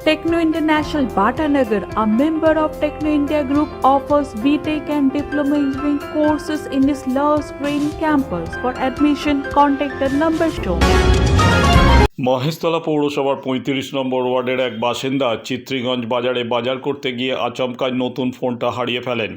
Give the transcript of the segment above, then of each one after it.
Techno International Bhatanagar, a member of Techno India Group, offers BTEC and Diploma Engineering courses in its Love Green campus. For admission, contact the number shown. Maheshtala পৌরসভার পঁয়ত্রিশ নম্বর ওয়ার্ডের এক বাসিন্দা চিত্রিগঞ্জ বাজারে বাজার করতে গিয়ে আচমকায় নতুন ফোনটা হারিয়ে ফেলেন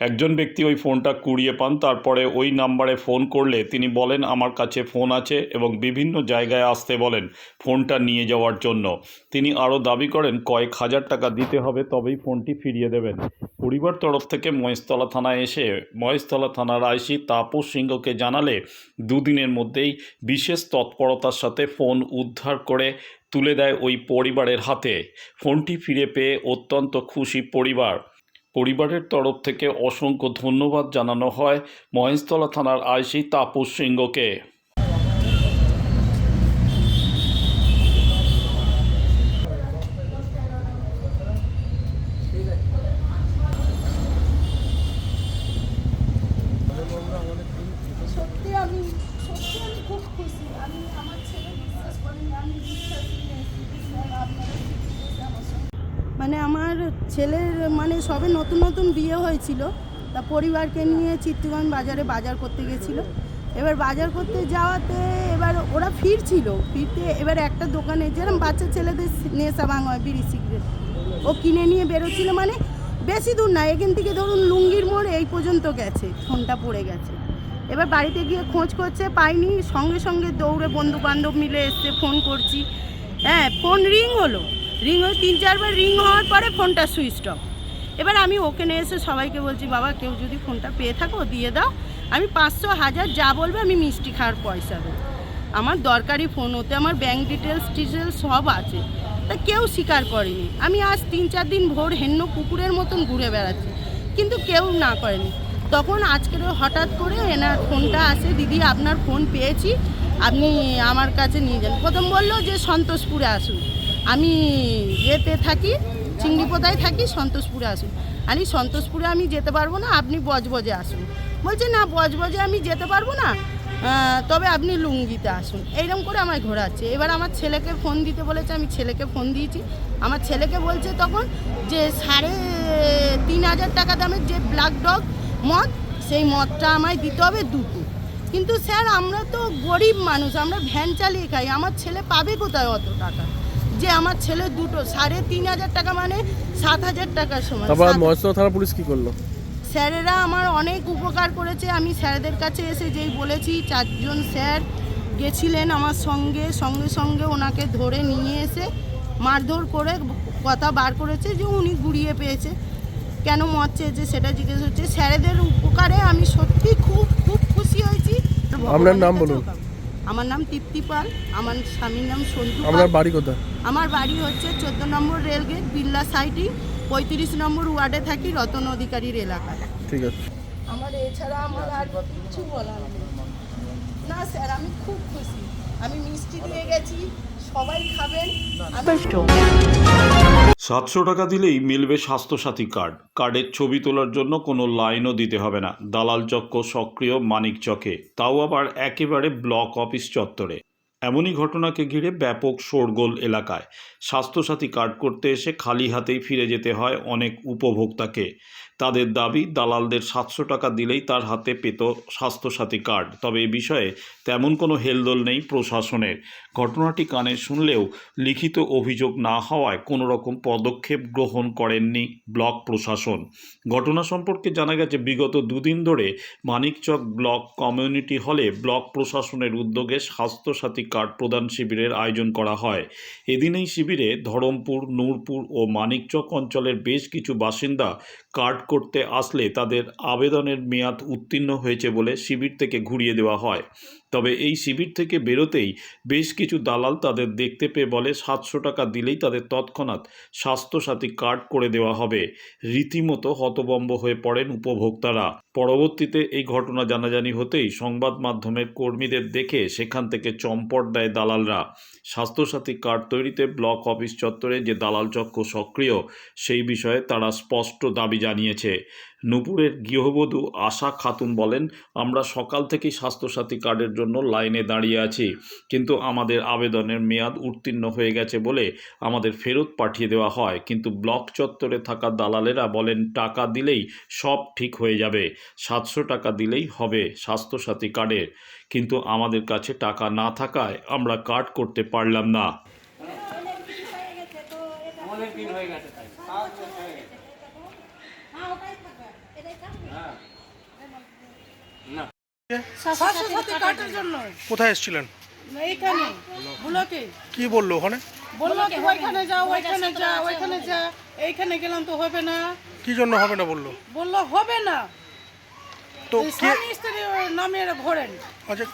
একজন ব্যক্তি ওই ফোনটা কুড়িয়ে পান, তারপরে ওই নাম্বারে ফোন করলে তিনি বলেন, আমার কাছে ফোন আছে এবং বিভিন্ন জায়গায় আসতে বলেন ফোনটা নিয়ে যাওয়ার জন্য। তিনি আরও দাবি করেন, কয়েক হাজার টাকা দিতে হবে, তবেই ফোনটি ফিরিয়ে দেবেন। পরিবার তরফ থেকে মহেশতলা থানায় এসে, মহেশতলা থানার আইসি তাপস সিংহকে জানালে, দুদিনের মধ্যেই বিশেষ তৎপরতার সাথে ফোন উদ্ধার করে তুলে দেয় ওই পরিবারের হাতে। ফোনটি ফিরে পেয়ে অত্যন্ত খুশি পরিবার। পরিবারের তরফ থেকে অসংখ্য ধন্যবাদ জানানো হয় মহেশতলা থানার আইসি তাপস সিংহকে। মানে আমার ছেলের মানে সবে নতুন নতুন বিয়ে হয়েছিল। তা পরিবারকে নিয়ে চিত্তগঞ্জ বাজারে বাজার করতে গেছিল। এবার বাজার করতে যাওয়াতে এবার ওরা ফিরছিল। ফিরতে এবার একটা দোকানে যেরকম বাচ্চা ছেলেদের নেশা ভাঙ হয়, বিড়ি, সিগারেট, ও কিনে নিয়ে বেরোচ্ছিল মানে বেশি দূর না, এখান থেকে ধরুন লুঙ্গির মোড় এই পর্যন্ত গেছে, ফোনটা পড়ে গেছে। এবার বাড়িতে গিয়ে খোঁজ করছে, পাইনি, সঙ্গে সঙ্গে দৌড়ে বন্ধু বান্ধব মিলে এসছে ফোন করছি। হ্যাঁ ফোন রিং হলো। রিং হয়ে, তিন চারবার রিং হওয়ার পরে ফোনটা সুইচ অফ। এবার আমি ওখানে এসে সবাইকে বলছি, বাবা, কেউ যদি ফোনটা পেয়ে থাকো, দিয়ে দাও। আমি পাঁচশো হাজার যা বলবে আমি মিষ্টি খাওয়ার পয়সা দেবো। আমার দরকারি ফোন হতে আমার ব্যাঙ্ক ডিটেলস টিটেলস সব আছে। তা কেউ স্বীকার করেনি। আমি আজ তিন চার দিন ভোর হেন্ন কুকুরের মতন ঘুরে বেড়াচ্ছি, কিন্তু কেউ না করেনি। তখন আজকের হঠাৎ করে এনার ফোনটা আসে, দিদি, আপনার ফোন পেয়েছি, আপনি আমার কাছে নিয়ে যান। প্রথম বলল যে সন্তোষপুরে আসুন। আমি ইয়েতে থাকি চিংড়িপোতায় থাকি, সন্তোষপুরে আসুন। আমি সন্তোষপুরে আমি যেতে পারব না, আপনি বজবজে আসুন। বলছে, না, বজবজে আমি যেতে পারব না তবে আপনি লুঙ্গিতে আসুন। এইরকম করে আমায় ঘোরাচ্ছে। এবার আমার ছেলেকে ফোন দিতে বলেছে, আমি ছেলেকে ফোন দিয়েছি। আমার ছেলেকে বলছে তখন যে, সাড়ে তিন হাজার টাকা দামের যে ব্ল্যাক ডগ মদ, সেই মদটা আমায় দিতে হবে দুটো। কিন্তু স্যার, আমরা তো গরিব মানুষ, আমরা ভ্যান চালিয়ে খাই। আমার ছেলে পাবে কোথায় অত টাকা? যে আমার ছেলে দুটো সাড়ে তিন হাজার টাকা মানে সাত হাজার টাকার সময়। তারপর মহেশতলা থানা পুলিশ কি করল? স্যারেরা আমার অনেক উপকার করেছে আমি স্যারেদের কাছে এসে যেই বলেছি চারজন স্যার গেছিলেন আমার সঙ্গে সঙ্গে সঙ্গে ওনাকে ধরে নিয়ে এসে মারধর করে কথা বার করেছে যে উনি গুড়িয়ে পেয়েছে। কেন মদ চেয়েছে সেটা জিজ্ঞেস হচ্ছে। স্যারেদের উপকারে আমি সত্যি খুব খুব খুশি হয়েছি। আপনার নাম বলুন। আমার নাম তৃপ্তি পাল আমার স্বামীর নাম সন্তু আমার বাড়ি কোথায়? আমার বাড়ি হচ্ছে চোদ্দ নম্বর রেলগেট বিল্লা সাইটি পঁয়ত্রিশ নম্বর ওয়ার্ডে থাকি রতন অধিকারীর এলাকায় ঠিক আছে। আমার এছাড়া আমার আর কিছু বলার না স্যার আমি খুব খুশি। আমি মিষ্টি দিয়ে গেছি। সবাই খাবেন. সাতশো টাকা দিলেই মিলবে স্বাস্থ্যসাথী কার্ড। কার্ডের ছবি তোলার জন্য কোনো লাইনও দিতে হবে না। দালাল চক্র সক্রিয় মানিক চকে। তাও আবার একেবারে ব্লক অফিস চত্বরে। এমনই ঘটনাকে ঘিরে ব্যাপক শোরগোল এলাকায়। স্বাস্থ্যসাথী কার্ড করতে এসে খালি হাতেই ফিরে যেতে হয় অনেক উপভোক্তাকে। তাদের দাবি, দালালদের সাতশো টাকা দিলেই তার হাতে পেত স্বাস্থ্যসাথী কার্ড। তবে এ বিষয়ে তেমন কোনো হেলদোল নেই প্রশাসনের। ঘটনাটি কানে শুনলেও লিখিত অভিযোগ না হওয়ায় কোনো রকম পদক্ষেপ গ্রহণ করেননি ব্লক প্রশাসন। ঘটনা সম্পর্কে জানা গেছে, বিগত দুদিন ধরে মানিকচক ব্লক কমিউনিটি হলে ব্লক প্রশাসনের উদ্যোগে স্বাস্থ্যসাথী কার্ড প্রদান শিবিরের আয়োজন করা হয়। এদিন এই শিবিরে ধরমপুর, নূরপুর ও মানিকচক অঞ্চলের বেশ কিছু বাসিন্দা কার্ড করতে আসলে তাদের আবেদনের মেয়াদ উত্তীর্ণ হয়েছে বলে শিবির থেকে ঘুরিয়ে দেওয়া হয়। তবে এই শিবির থেকে বেরোতেই বেশ কিছু দালাল তাদের দেখতে পেয়ে বলে, সাতশো টাকা দিলেই তাদের তৎক্ষণাৎ স্বাস্থ্যসাথী কার্ড করে দেওয়া হবে। রীতিমতো হতবম্ব হয়ে পড়েন উপভোক্তারা। পরবর্তীতে এই ঘটনা জানাজানি হতেই সংবাদ মাধ্যমের কর্মীদের দেখে সেখান থেকে চম্পট দেয় দালালরা। স্বাস্থ্যসাথী কার্ড তৈরিতে ব্লক অফিস চত্বরে যে দালাল চক্র সক্রিয়, সেই বিষয়ে তারা স্পষ্ট দাবি জানিয়েছে। নূপুরের গৃহবধূ আশা খাতুন বলেন আমরা সকাল থেকেই স্বাস্থ্যসাথী কার্ডের জন্য লাইনে দাঁড়িয়ে আছি কিন্তু আমাদের আবেদনের মেয়াদ উত্তীর্ণ হয়ে গেছে বলে আমাদের ফেরত পাঠিয়ে দেওয়া হয়। কিন্তু ব্লক চত্বরে থাকা দালালেরা বলেন টাকা দিলেই সব ঠিক হয়ে যাবে সাতশো টাকা দিলেই হবে স্বাস্থ্যসাথী কার্ডের। কিন্তু আমাদের কাছে টাকা না থাকায় আমরা কার্ড করতে পারলাম না। দিন হয়ে গেছে। জন্য। কোথায় এসেছিলেন? এইখানে ব্লকে কি বলল ওখানে? বলল কি ওইখানে ওইখানে ওইখানে যা এইখানে গেলাম তো হবে না। কি জন্য হবে না বলল? বলল হবে না। তো এই কে স্বামী স্ত্রী নামে ভরেন আচ্ছা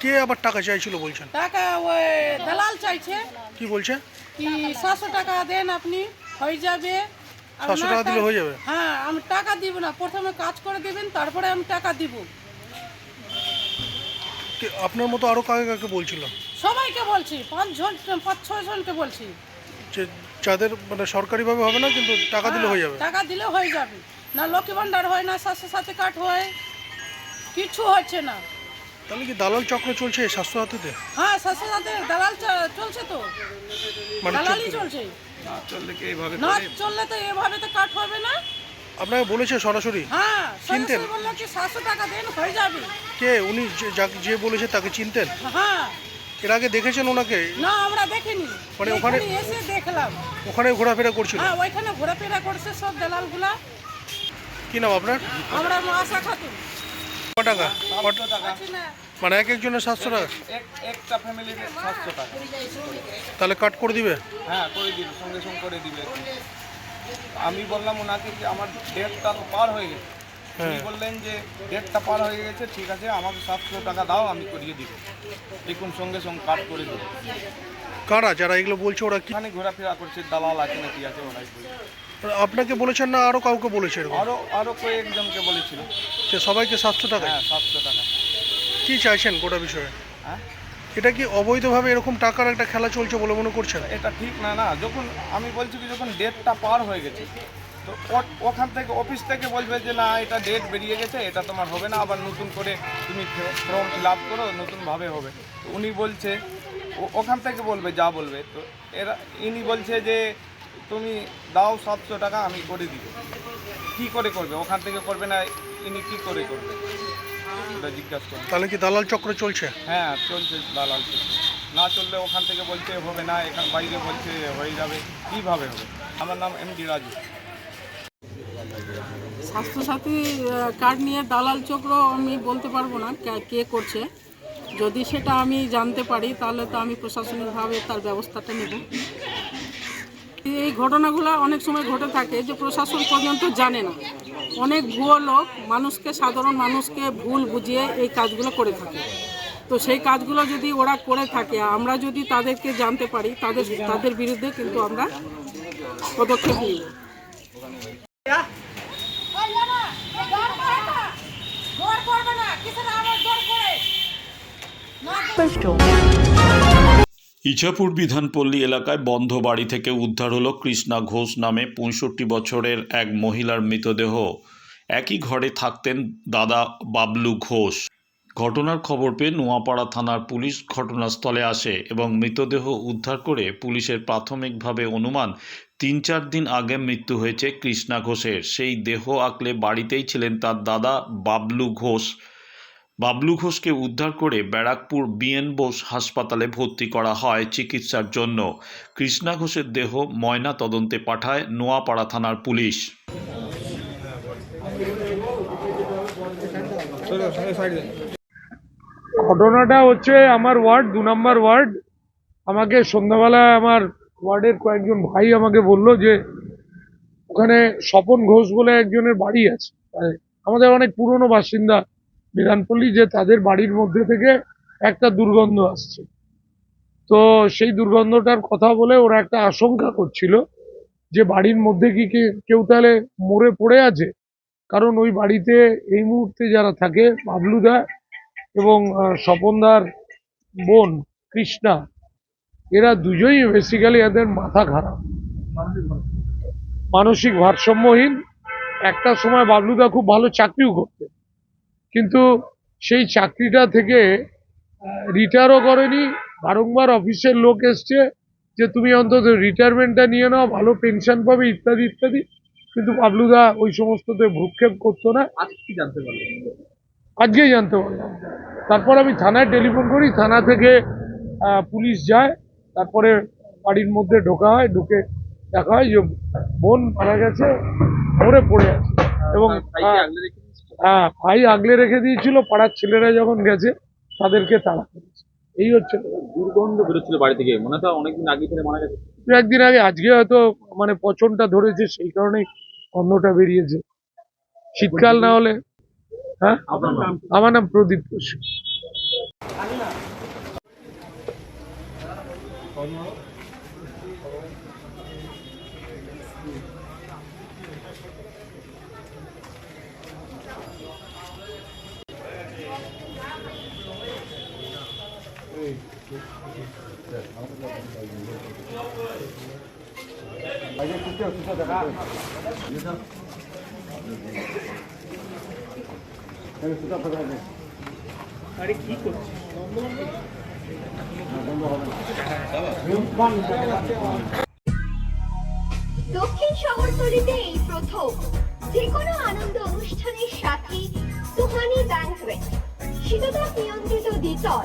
কে আবার টাকা চাইছিল বলছেন? টাকা ওই দালাল চাইছে। কি বলছে? কি সাতশো টাকা দেন আপনি হয়ে যাবে। আর 700 না টাকা দিলে হয়ে যাবে? হ্যাঁ আমি টাকা দিব না প্রথমে কাজ করে দিবেন তারপরে আমি টাকা দিব। আপনার মতো আরও কাকে কাকে বলছিল সবাইকে বলছি পাঁচ জন পাঁচ ছয় জনকে বলছি। যে যাদের মানে সরকারিভাবে হবে না কিন্তু টাকা দিলে হয়ে যাবে। হ্যাঁ, টাকা দিলে হয়ে যাবে। না লক্ষ্মী ভান্ডার হয় না স্বাস্থ্য সাথী কার্ড হয় কিছু হচ্ছে না। তাহলে কি দালাল চক্র চলছে এই স্বাস্থ্যসাথীতে হ্যাঁ স্বাস্থ্য সাথী দালাল চ- চলছে তো। মানে দালালই চলছে। চলছে। না চললে কি এইভাবে না চললে তো এভাবে তো কাট হবে না। আপনাকে বলেছে সরাসরি? হ্যাঁ চিনতেন? বলল কি সাতশো টাকা দেন হয়ে যাবে। কে? উনি যে- যাকে যে বলেছে তাকে চিনতেন? হ্যাঁ। এর আগে দেখেছেন ওনাকে? না আমরা দেখিনি। মানে ওখানে- এখানে এসে দেখলাম। ওখানে ঘোরাফেরা করছিল? হ্যাঁ ওইখানে ঘোরাফেরা করছে সব দালালগুলা। কি নাম আপনার? আমরা আশা খাতুন। ক টাকা? ক- আছি না মানে এক একজনের সাতশো টাকা? এক একটা ফ্যামিলির সাতশো টাকা। তাহলে কাট করে দিবে? হ্যাঁ করে দিবে সঙ্গে সঙ্গে করে দিবে। আমি বললাম ওনাকে যে আমার ডেটটা তো পার হয়ে গেছে। উনি বললেন যে ডেটটা পার হয়ে গেছে ঠিক আছে আমাকে সাতশো টাকা দাও আমি করিয়ে দিব। দেখুন সঙ্গে সঙ্গে কাট করে দেবো। কারা যারা এগুলো বলছে ওরা কি ঘোরাফেরা করছে দালাল আছে নাকি আছে ওরাই। আপনাকে বলেছেন না আরও কাউকে বলেছে আরও আরও কয়েকজনকে বলেছিল। সবাইকে সাতশো টাকা হ্যাঁ সাতশো টাকা কি চাইছেন গোটা বিষয়ে? হ্যাঁ? এটা কি অবৈধভাবে এরকম টাকার একটা খেলা চলছে বলে মনে করছেন? এটা ঠিক না না, যখন আমি বলছি কি যখন ডেটটা পার হয়ে গেছে, তো ওখান থেকে অফিস থেকে বলবে যে না, এটা ডেট বেরিয়ে গেছে, এটা তোমার হবে না, আবার নতুন করে তুমি ফর্ম ফিল আপ করো, নতুনভাবে হবে। তো উনি বলছে ওখান থেকে বলবে, যা বলবে। তো এরা ইনি বলছে যে, তুমি দাও সাতশো টাকা, আমি করে দিব। কী করে করবে? ওখান থেকে করবে না, ইনি কী করে করবে? ওটা জিজ্ঞাসা করুন তাহলে কি দালাল চক্র চলছে? হ্যাঁ চলছে দালাল চলছে না চললে ওখান থেকে বলছে হবে না এখান বাইরে বলছে হয়ে যাবে। কীভাবে হবে? আমার নাম M D Raju. Swasthya Sathi card নিয়ে দালাল চক্র আমি বলতে পারব না কে- কে করছে। যদি সেটা আমি জানতে পারি তাহলে তো আমি প্রশাসনিকভাবে তার ব্যবস্থাটা নেব। এই ঘটনাগুলো অনেক সময় ঘটে থাকে যে প্রশাসন পর্যন্ত জানে না। অনেক ভুয়ো লোক মানুষকে সাধারণ মানুষকে ভুল বুঝিয়ে এই কাজগুলো করে থাকে। তো সেই কাজগুলো যদি ওরা করে থাকে আমরা যদি তাদেরকে জানতে পারি তাদের তাদের বিরুদ্ধে কিন্তু আমরা পদক্ষেপ নিব। Special. ইছাপুর বিধানপল্লী এলাকায় বন্ধ বাড়ি থেকে উদ্ধার হলো কৃষ্ণা ঘোষ নামে পঁয়ষট্টি বছরের এক মহিলার মৃতদেহ। একই ঘরে থাকতেন দাদা বাবলু ঘোষ। ঘটনার খবর পেয়ে নোয়াপাড়া থানার পুলিশ ঘটনাস্থলে আসে এবং মৃতদেহ উদ্ধার করে পুলিশের প্রাথমিকভাবে অনুমান, তিন চার দিন আগে মৃত্যু হয়েছে কৃষ্ণা ঘোষের। সেই দেহ আঁকলে বাড়িতেই ছিলেন তার দাদা বাবলু ঘোষ। বাবলু ঘোষকে উদ্ধার করে ব্যারাকপুর বিএন বোস হাসপাতালে ভর্তি করা হয় চিকিৎসার জন্য। কৃষ্ণা ঘোষের দেহ ময়না তদন্তে পাঠায় নোয়াপাড়া থানার পুলিশ। ঘটনাটা হচ্ছে আমার ওয়ার্ড, দু নম্বর ওয়ার্ড। আমাকে সন্ধ্যাবেলায় আমার ওয়ার্ডের কয়েকজন ভাই আমাকে বলল যে, ওখানে স্বপন ঘোষ বলে একজনের বাড়ি আছে। আমাদের অনেক পুরনো বাসিন্দা। বিধানপল্লী যে তাদের বাড়ির মধ্যে থেকে একটা দুর্গন্ধ আসছে। তো সেই দুর্গন্ধটার কথা বলে ওরা একটা আশঙ্কা করছিল যে বাড়ির মধ্যে কি কেউ তাহলে মরে পড়ে আছে? কারণ ওই বাড়িতে এই মুহূর্তে যারা থাকে বাবলুদা এবং স্বপনদার বোন কৃষ্ণা, এরা দুজনই বেসিক্যালি এদের মাথা খারাপ। মানসিক ভারসাম্যহীন। একটা সময় বাবলুদা খুব ভালো চাকরিও করতে কিন্তু সেই চাকরিটা থেকে রিটায়ারও করেনি। বারংবার অফিসের লোক এসছে যে তুমি অন্তত রিটায়ারমেন্টটা নিয়ে নাও ভালো পেনশন পাবে ইত্যাদি ইত্যাদি। কিন্তু বাবলুদা ওই সমস্ততে ভ্রুক্ষেপ করতো না। আজকে জানতে পারলেন আজকেই জানতে পারলাম তারপর আমি থানায় টেলিফোন করি থানা থেকে পুলিশ যায়। তারপরে বাড়ির মধ্যে ঢোকা হয় ঢুকে দেখা হয় যে বোন মারা গেছে মরে পড়ে আছে। এবং ভাইকে আগলে রেখে দিয়েছিল হ্যাঁ ভাই আগলে রেখে দিয়েছিল পাড়ার ছেলেরা যখন গেছে তাদেরকে তাড়া করেছে। এই হচ্ছে দুর্গন্ধ বেরোচ্ছিল বাড়ি থেকে। মনে হয় অনেকদিন আগে থেকে মারা গেছে। দু একদিন আগে আজকে হয়তো মানে পচনটা ধরেছে সেই কারণেই গন্ধটা বেরিয়েছে। শীতকাল না হলে হ্যাঁ? আমার নাম প্রদীপ বসু দক্ষিণ শহরতলিতে এই প্রথম যে কোনো আনন্দ অনুষ্ঠানের সাথে সুহানি ব্যাংকুয়েট শীততাপ নিয়ন্ত্রিত দ্বিতল।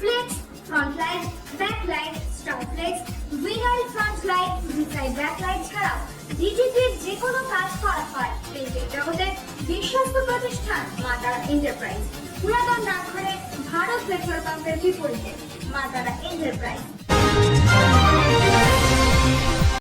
flex front light back light star flex vinyl front light ভিসাইড back light ছাড়াও ডিজিটির যে কোনো কাজ করা হয় প্রিন্টিং জগতে বিশ্বস্ত প্রতিষ্ঠান মাতারা এন্টারপ্রাইজ পুরাতন ডাকঘরে ভারত পেট্রোল পাম্পের বিপরীতে মাতারা এন্টারপ্রাইজ